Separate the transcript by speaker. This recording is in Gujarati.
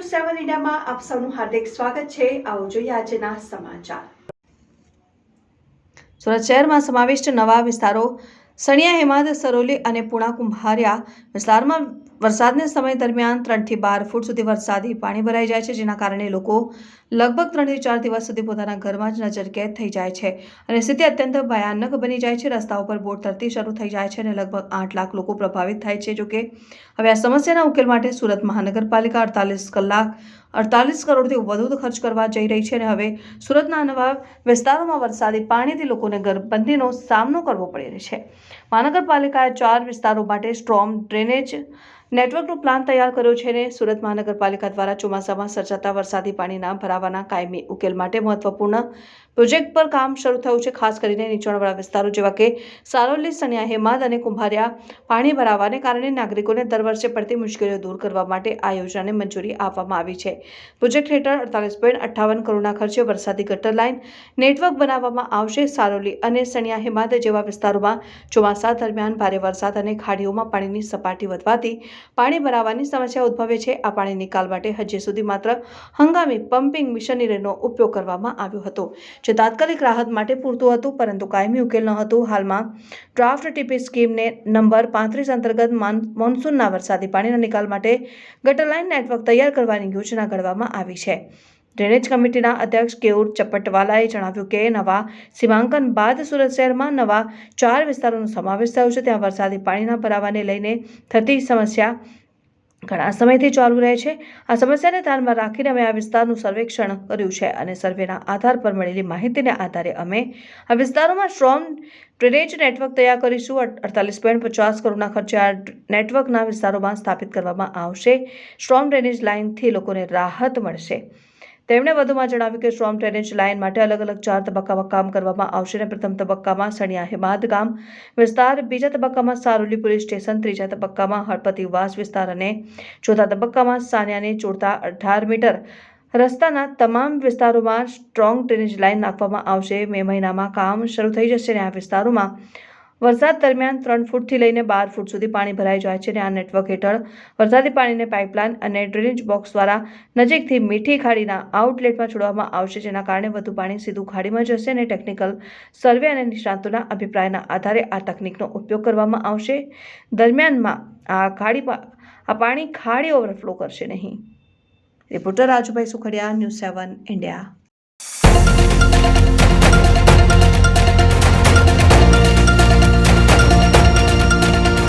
Speaker 1: ન્યૂઝમાં આપ સૌનું હાર્દિક સ્વાગત છે. આવો જોઈએ આજના સમાચાર. સુરત શહેરમાં સમાવિષ્ટ નવા વિસ્તારો સણિયા હેમાદ સરોલી અને પૂણા કુંભારિયા વિસ્તારમાં વરસાદના સમય દરમિયાન ત્રણથી બાર ફૂટ સુધી વરસાદી પાણી ભરાઈ જાય છે, જેના કારણે લોકો લગભગ ત્રણથી ચાર દિવસ સુધી પોતાના ઘરમાં જ નજરકેદ થઈ જાય છે અને સ્થિતિ અત્યંત ભયાનક બની જાય છે. રસ્તા ઉપર બોટ તરતી શરૂ થઈ જાય છે અને લગભગ આઠ લાખ લોકો પ્રભાવિત થાય છે જોકે હવે આ સમસ્યાના ઉકેલ માટે સુરત મહાનગરપાલિકા અડતાલીસ કલાક, અડતાલીસ કરોડથી વધુ ખર્ચ કરવા જઈ રહી છે અને હવે સુરતના નવા વિસ્તારોમાં વરસાદી પાણીથી લોકોને ગરબંધીનો સામનો કરવો પડી રહ્યો છે. મહાનગરપાલિકાએ ચાર વિસ્તારો માટે સ્ટ્રોમ ડ્રેનેજ નેટવર્કનો પ્લાન તૈયાર કર્યો છે અને સુરત મહાનગરપાલિકા દ્વારા ચોમાસામાં સર્જાતા વરસાદી પાણીના ભરાવાના કાયમી ઉકેલ માટે મહત્વપૂર્ણ પ્રોજેક્ટ પર કામ શરૂ થયું છે, ખાસ કરીને નીચાણવાળા વિસ્તારો જેવા કે સારોલી, સણિયા, હેમાદ અને કુંભારિયા. પાણી ભરાવાને કારણે નાગરિકોને દર વર્ષે પડતી મુશ્કેલીઓ દૂર કરવા માટે આ યોજનાને મંજૂરી આપવામાં આવી છે. પ્રોજેક્ટ હેઠળ અડતાલીસ પોઈન્ટ અઠ્ઠાવન કરોડના ખર્ચે વરસાદી ગટર લાઇન નેટવર્ક બનાવવામાં આવશે. સારોલી અને સણિયા, હેમાદ જેવા વિસ્તારોમાં ચોમાસા દરમિયાન ભારે વરસાદ અને ખાડીઓમાં પાણીની સપાટી વધવાથી પાણી ભરાવાની સમસ્યા ઉદ્ભવે છે. આ પાણી નિકાલ માટે હજી સુધી માત્ર હંગામી પમ્પિંગ મિશનરીનો ઉપયોગ કરવામાં આવ્યો હતો. જે તાત્કાલિક રાહત માટે પૂરતું હતું, પરંતુ કાયમી ઉકેલ ન હતું. હાલમાં ડ્રાફ્ટ ટીપી સ્કીમને નંબર પાંત્રીસ અંતર્ગત માન- મોન્સૂનના વરસાદી પાણીના નિકાલ માટે ગટર લાઇન નેટવર્ક તૈયાર કરવાની યોજના ઘડવામાં આવી છે. ડ્રેનેજ કમિટીના અધ્યક્ષ કેયુર ચપટવાલાએ જણાવ્યું કે નવા સીમાંકન બાદ સુરત શહેરમાં નવા ચાર વિસ્તારોનો સમાવેશ થયો છે. ત્યાં વરસાદી પાણીના ભરાવાને લઈને થતી સમસ્યા ઘણા સમયથી ચાલુ રહે છે. આ સમસ્યાને ધ્યાનમાં રાખીને અમે આ વિસ્તારનું સર્વેક્ષણ કર્યું છે અને સર્વેના આધાર પર મળેલી માહિતીને આધારે અમે આ વિસ્તારોમાં સ્ટ્રોંગ ડ્રેનેજ નેટવર્ક તૈયાર કરીશું. અડતાલીસ પોઈન્ટ પચાસ કરોડના ખર્ચે આ નેટવર્કના વિસ્તારોમાં સ્થાપિત કરવામાં આવશે. સ્ટ્રોંગ ડ્રેનેજ લાઇનથી લોકોને રાહત મળશે. તેમણે વધુમાં જણાવ્યું કે સ્ટ્રોમ ડ્રેનેજ લાઇન માટે અલગ અલગ ચાર તબક્કામાં કામ કરવામાં આવશે અને પ્રથમ તબક્કામાં સણિયા હેમાદ ગામ વિસ્તાર, બીજા તબક્કામાં સારોલી પોલીસ સ્ટેશન, ત્રીજા તબક્કામાં હળપતિ વાસ વિસ્તાર અને ચોથા તબક્કામાં સાનિયાને જોડતા અઢાર મીટર રસ્તાના તમામ વિસ્તારોમાં સ્ટ્રોંગ ડ્રેનેજ લાઇન નાખવામાં આવશે. મે મહિનામાં કામ શરૂ થઈ જશે અને આ વિસ્તારોમાં વરસાદ દરમિયાન ત્રણ ફૂટથી લઈને બાર ફૂટ સુધી પાણી ભરાઈ જાય છે અને આ નેટવર્ક હેઠળ વરસાદી પાણીને પાઇપલાઇન અને ડ્રેનેજ બોક્સ દ્વારા નજીકથી મીઠી ખાડીના આઉટલેટમાં છોડવામાં આવશે, જેના કારણે વધુ પાણી સીધું ખાડીમાં જશે અને ટેકનિકલ સર્વે અને નિષ્ણાતોના અભિપ્રાયના આધારે આ તકનિકનો ઉપયોગ કરવામાં આવશે. દરમિયાનમાં આ ખાડી આ પાણી ખાડી ઓવરફ્લો કરશે નહીં. Reporter Rajubhai Sukhadia, news seven, India.